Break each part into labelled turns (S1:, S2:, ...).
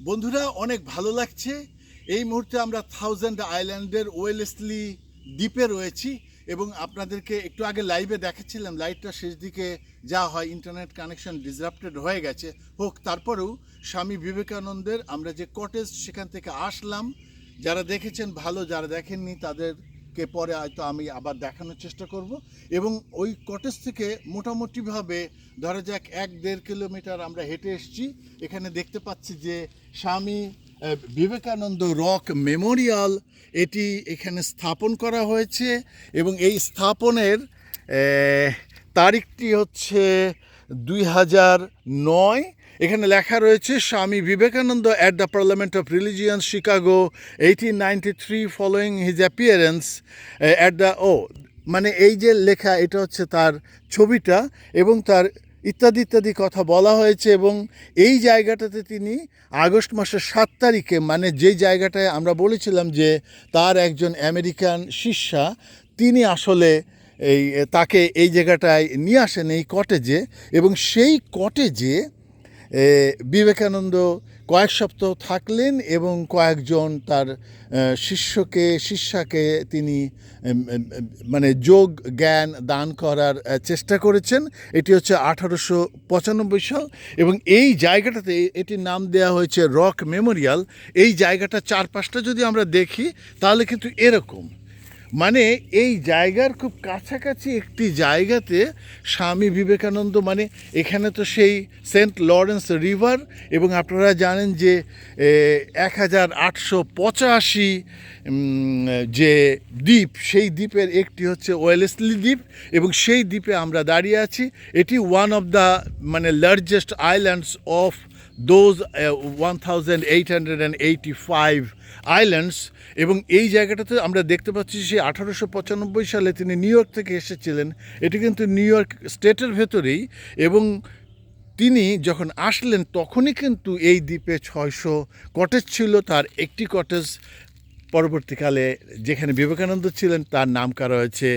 S1: বন্ধুরা, অনেক ভালো লাগছে। এই মুহূর্তে আমরা থাউজেন্ড আইল্যান্ডের ওয়েলেসলি দ্বীপে রয়েছি এবং আপনাদেরকে একটু আগে লাইভে দেখাচ্ছিলাম। লাইটটা শেষ দিকে যা হয় ইন্টারনেট কানেকশন ডিসরাপ্টেড হয়ে গেছে। হোক, তারপরেও স্বামী বিবেকানন্দের আমরা যে কটেজ সেখান থেকে আসলাম, যারা দেখেছেন, ভালো যারা দেখেননি তাদেরকে পরে হয়তো আমি আবার দেখানোর চেষ্টা করব। এবং ওই কটেজ থেকে মোটামুটিভাবে ধরা যাক এক দেড় কিলোমিটার আমরা হেঁটে এসেছি। এখানে দেখতে পাচ্ছি যে স্বামী বিবেকানন্দ রক মেমোরিয়াল এটি এখানে স্থাপন করা হয়েছে এবং এই স্থাপনের তারিখটি হচ্ছে দুই হাজার নয়, এখানে লেখা রয়েছে, Swami Vivekananda at the parliament of religion Chicago eighteen ninety three following his appearance at the ও মানে এই যে লেখা, এটা হচ্ছে তার ছবিটা এবং তার ইত্যাদি ইত্যাদি কথা বলা হয়েছে এবং এই জায়গাটাতে তিনি আগস্ট মাসের সাত তারিখে মানে যেই জায়গাটায় আমরা বলেছিলাম যে তার একজন আমেরিকান শিষ্যা, তিনি আসলে এই তাকে এই জায়গাটায় নিয়ে আসেন এই কটেজে এবং সেই কটেজে বিবেকানন্দ কয়েক সপ্তাহ থাকলেন এবং কয়েকজন তার শিষ্যকে, শিষ্যাকে তিনি মানে যোগ জ্ঞান দান করার চেষ্টা করেছেন। এটি হচ্ছে আঠারোশো পঁচানব্বই সাল এবং এই জায়গাটাতে এটির নাম দেওয়া হয়েছে রক মেমোরিয়াল। এই জায়গাটা চারপাশটা যদি আমরা দেখি তাহলে কিন্তু এরকম। মানে এই জায়গার খুব কাছাকাছি একটি জায়গাতে স্বামী বিবেকানন্দ মানে এখানে তো সেই সেন্ট লরেন্স রিভার এবং আপনারা জানেন যে এক হাজার আটশো পঁচাশি যে দ্বীপ, সেই দ্বীপের একটি হচ্ছে ওয়েলেসলি দ্বীপ এবং সেই দ্বীপে আমরা দাঁড়িয়ে আছি। এটি ওয়ান অফ দ্য মানে largest islands of those one thousand eight hundred and eighty five islands এবং এই জায়গাটাতে আমরা দেখতে পাচ্ছি সে আঠারোশো পঁচানব্বই সালে তিনি নিউ ইয়র্ক থেকে এসেছিলেন। এটি কিন্তু নিউ ইয়র্ক স্টেটের ভেতরেই, এবং তিনি যখন আসলেন, তখনই কিন্তু এই দ্বীপে ছয়শো কটেজ ছিল, তার একটি কটেজ পরবর্তীকালে যেখানে বিবেকানন্দ ছিলেন, তার নাম করা হয়েছে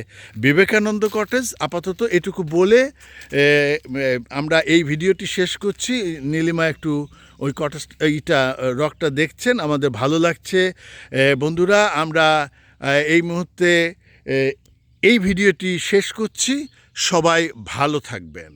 S1: বিবেকানন্দ কটেজ। আপাতত এটুকু বলে আমরা এই ভিডিওটি শেষ করছি। নীলিমা একটু ওই কটেজ, এইটা, রকটা দেখছেন, আমাদের ভালো লাগছে। বন্ধুরা, আমরা এই মুহূর্তে এই ভিডিওটি শেষ করছি। সবাই ভালো থাকবেন।